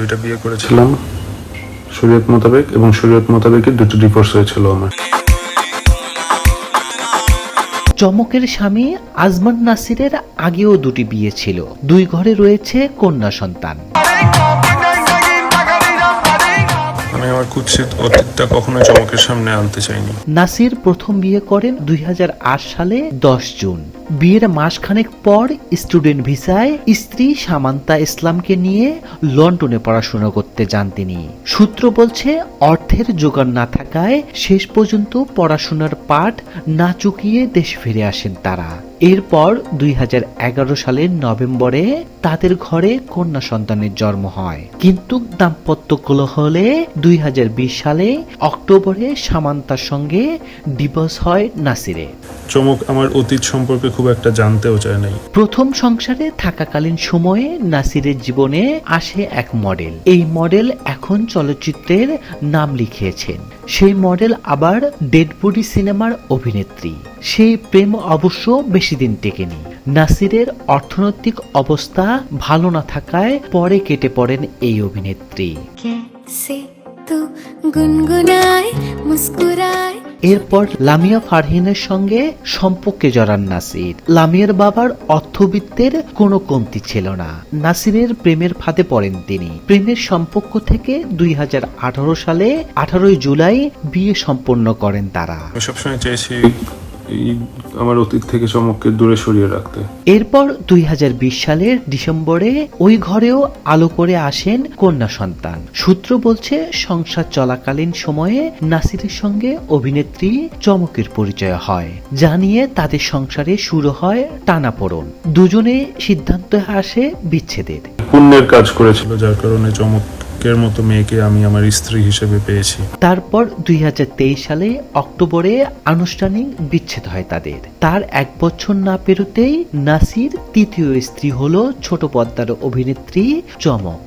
দুইটা বিয়ে করেছিলাম। শরীয়ত মোতাবেক এবং শরীয়ত মোতাবেকই দুটো ডিভোর্স হয়েছিল আমার। চমকের স্বামী আজমান নাসিরের আগেও দুটি বিয়ে ছিল। দুই ঘরে রয়েছে কন্যা সন্তান। আমি আমার কুৎসিত অতীতটা কখনোই চমকের সামনে আনতে চাইনি। নাসির প্রথম বিয়ে করেন দুই হাজার আট সালে দশ জুন। বিয়ের মাসখানেক পর স্টুডেন্ট ভিসায় স্ত্রী সামান্তা ইসলামকে নিয়ে লন্ডনে পড়াশোনা করতে যান তিনি। সূত্র বলছে, অর্থের জোগান না থাকায় শেষ পর্যন্ত পড়াশোনার পাঠ না চুকিয়ে দেশে ফিরে আসেন তারা। এরপর দুই সালের নভেম্বরে তাদের ঘরে কন্যা সন্তানের জন্ম হয়। কিন্তু দাম্পত্য হলে দুই সালে অক্টোবরে সামান্তার সঙ্গে ডিভোর্স হয় নাসিরে। চমক আমার অতীত সম্পর্কে খুব একটা জানতেও চায় নাই। প্রথম সংসারে থাকাকালীন সময়ে নাসিরের জীবনে আসে এক মডেল। এই মডেল এখন চলচ্চিত্রের নাম লিখিয়েছেন। সেই মডেল আবার ডেডবডি সিনেমার অভিনেত্রী। সেই প্রেম অবশ্য বেশি দিন টেকেনি। নাসিরের অর্থনৈতিক অবস্থা ভালো না থাকায় পরে কেটে পড়েন এই অভিনেত্রী। গুনগুনায় মুস্কুরায় এরপর লামিয়া ফারহিনের সঙ্গে সম্পর্কে জড়ান নাসির। লামিয়ার বাবার অর্থবিত্তের কোনো কমতি ছিল না। নাসিরের প্রেমের ফাঁদে পড়েন তিনি। প্রেমের সম্পর্ক থেকে দুই হাজার আঠারো সালে আঠারোই জুলাই বিয়ে সম্পন্ন করেন তারা। সবসময় চেয়েছি এই আমার অতীত থেকে চমককে দূরে সরিয়ে রাখতে। এরপর দুই সালের ডিসেম্বরে ওই ঘরেও আলো করে আসেন কন্যা সন্তান। সূত্র বলছে সংসার চলাকালীন সময়ে নাসিরের সঙ্গে অভিনেত্রী চমকের পরিচয় হয়। জানিয়ে তাদের সংসারে শুরু হয় টানাপোড়ন। দুজনে সিদ্ধান্ত আসে বিচ্ছেদের। পুণ্যের কাজ করেছিল যার কারণে চমকের মতো মেয়েকে আমি আমার স্ত্রী হিসেবে পেয়েছি। তারপর দুই হাজার তেইশ সালে অক্টোবরে আনুষ্ঠানিক বিচ্ছেদ হয় তাদের। তার এক বছর না পেরোতেই নাসির তৃতীয় স্ত্রী হল ছোট পদ্মার অভিনেত্রী চমক।